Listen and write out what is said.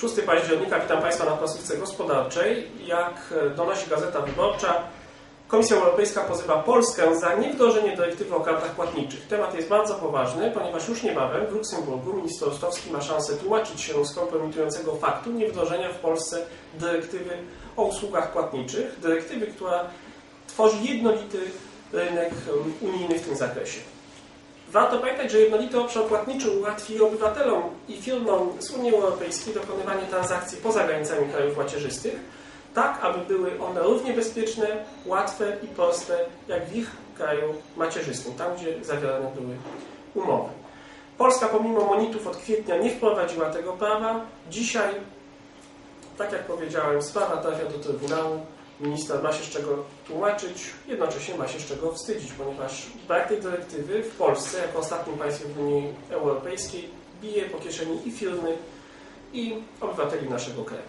6 października, witam Państwa na klasówce gospodarczej. Jak e, donosi Gazeta Wyborcza, Komisja Europejska pozywa Polskę za niewdrożenie dyrektywy o kartach płatniczych. Temat jest bardzo poważny, ponieważ już niebawem w Luksemburgu minister Rostowski ma szansę tłumaczyć się z kompromitującego faktu niewdrożenia w Polsce dyrektywy o usługach płatniczych, dyrektywy, która tworzy jednolity rynek um, unijny w tym zakresie. Warto pamiętać, że jednolity obszar płatniczy ułatwi obywatelom i firmom z Unii Europejskiej dokonywanie transakcji poza granicami krajów macierzystych, tak aby były one równie bezpieczne, łatwe i proste jak w ich kraju macierzystym, tam gdzie zawierane były umowy. Polska pomimo monitów od kwietnia nie wprowadziła tego prawa. Dzisiaj, tak jak powiedziałem, sprawa trafia do Trybunału. Minister ma się z czego tłumaczyć, jednocześnie ma się z czego wstydzić, ponieważ brak tej dyrektywy w Polsce, jako ostatnim państwie w Unii Europejskiej, bije po kieszeni i firmy, i obywateli naszego kraju.